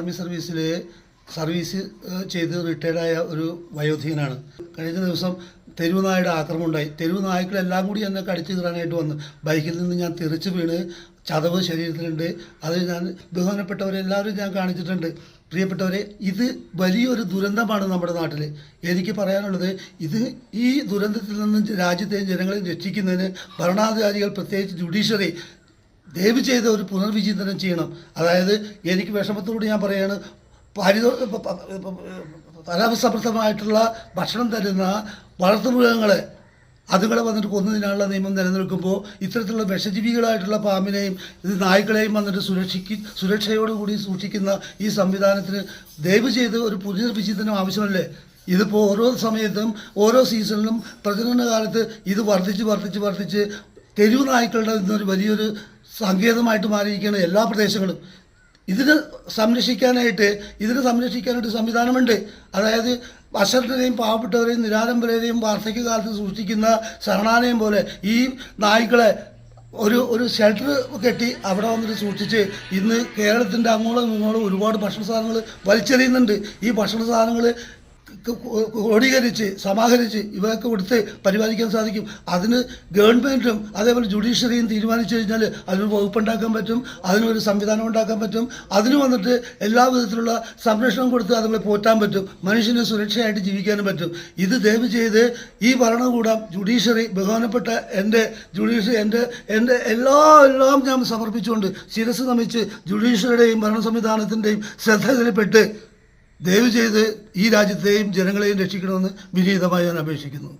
Army സർവീസിൽ service ചെയ്ത് റിട്ടയർഡായ ഒരു വയോധികനാണ്. കഴിഞ്ഞ ദിവസം തെരുവ് നായയുടെ ആക്രമണം ഉണ്ടായി തെരുവ് നായ്ക്കളെല്ലാം കൂടി എന്നെ കടിച്ചു കയറാനായിട്ട് വന്നു. ബൈക്കിൽ നിന്ന് ഞാൻ തെറിച്ച് വീണ് ചതവ് ശരീരത്തിലുണ്ട്. അത് ഞാൻ ബഹുമാനപ്പെട്ടവരെല്ലാവരും ഞാൻ കാണിച്ചിട്ടുണ്ട്. പ്രിയപ്പെട്ടവരെ ഇത് വലിയൊരു ദുരന്തമാണ് നമ്മുടെ നാട്ടിൽ എനിക്ക് പറയാനുള്ളത് ഇത് ഈ ദുരന്തത്തിൽ നിന്ന് രാജ്യത്തെയും ജനങ്ങളെയും രക്ഷിക്കുന്നതിന് ഭരണാധികാരികൾ പ്രത്യേകിച്ച് ജുഡീഷ്യറി ദയവ് ചെയ്ത് ഒരു പുനർവിചിന്തനം ചെയ്യണം. അതായത് എനിക്ക് വിഷമത്തോട് ഞാൻ പറയാണ് പരിതോ ഫലസമൃദ്ധമായിട്ടുള്ള ഭക്ഷണം തരുന്ന വളർത്തുമൃഗങ്ങളെ അതുങ്ങളെ വന്നിട്ട് കൊന്നതിനുള്ള നിയമം നിലനിൽക്കുമ്പോൾ ഇത്തരത്തിലുള്ള വിഷജീവികളായിട്ടുള്ള പാമ്പിനെയും ഇത് നായ്ക്കളെയും വന്നിട്ട് സുരക്ഷിക്ക് സുരക്ഷയോടുകൂടി സൂക്ഷിക്കുന്ന ഈ സംവിധാനത്തിന് ദയവ് ചെയ്ത് ഒരു പുനർവിചിന്തനം ആവശ്യമല്ലേ? ഇതിപ്പോൾ ഓരോ സമയത്തും ഓരോ സീസണിലും പ്രജനന കാലത്ത് ഇത് വർദ്ധിച്ച് വർദ്ധിച്ച് വർദ്ധിച്ച് തെരുവ് നായ്ക്കളുടെ ഇന്നൊരു വലിയൊരു സങ്കേതമായിട്ട് മാറിയിരിക്കുകയാണ് എല്ലാ പ്രദേശങ്ങളും. ഇതിന് സംരക്ഷിക്കാനായിട്ട് ഇതിന് സംരക്ഷിക്കാനായിട്ട് സംവിധാനമുണ്ട്. അതായത് അശ്രദ്ധരെയും പാവപ്പെട്ടവരെയും നിരാലംബരെയും വാർദ്ധക്യകാലത്ത് സൂക്ഷിക്കുന്ന ശരണാലയം പോലെ ഈ നായ്ക്കളെ ഒരു ഒരു ഷെൽട്ടർ കെട്ടി അവിടെ വന്നിട്ട് സൂക്ഷിച്ച് ഇന്ന് കേരളത്തിന്റെ അങ്ങോളം ഇങ്ങോളം ഒരുപാട് ഭക്ഷണ സാധനങ്ങൾ വലിച്ചെറിയുന്നുണ്ട്. ഈ ഭക്ഷണ സാധനങ്ങൾ ക്രോഡീകരിച്ച് സമാഹരിച്ച് ഇവയൊക്കെ കൊടുത്ത് പരിപാലിക്കാൻ സാധിക്കും. അതിന് ഗവൺമെന്റും അതേപോലെ ജുഡീഷ്യറിയും തീരുമാനിച്ചു കഴിഞ്ഞാൽ അതിന് വകുപ്പുണ്ടാക്കാൻ പറ്റും അതിനൊരു സംവിധാനം ഉണ്ടാക്കാൻ പറ്റും. അതിന് വന്നിട്ട് എല്ലാ വിധത്തിലുള്ള സംരക്ഷണം കൊടുത്ത് അതുങ്ങളെ പോറ്റാൻ പറ്റും. മനുഷ്യനെ സുരക്ഷയായിട്ട് ജീവിക്കാനും പറ്റും. ഇത് ദയവ് ചെയ്ത് ഈ ഭരണകൂടം ജുഡീഷ്യറി ബഹുമാനപ്പെട്ട എന്റെ ജുഡീഷ്യറി എന്റെ എന്റെ എല്ലാ എല്ലാം ഞാൻ സമർപ്പിച്ചുകൊണ്ട് ശിരസ് നമിച്ച് ജുഡീഷ്യറിയുടെയും ഭരണ സംവിധാനത്തിന്റെയും ശ്രദ്ധയിൽപ്പെട്ട് ദയവ് ചെയ്ത് ഈ രാജ്യത്തെയും ജനങ്ങളെയും രക്ഷിക്കണമെന്ന് വിനീതമായി ഞാൻ അപേക്ഷിക്കുന്നു.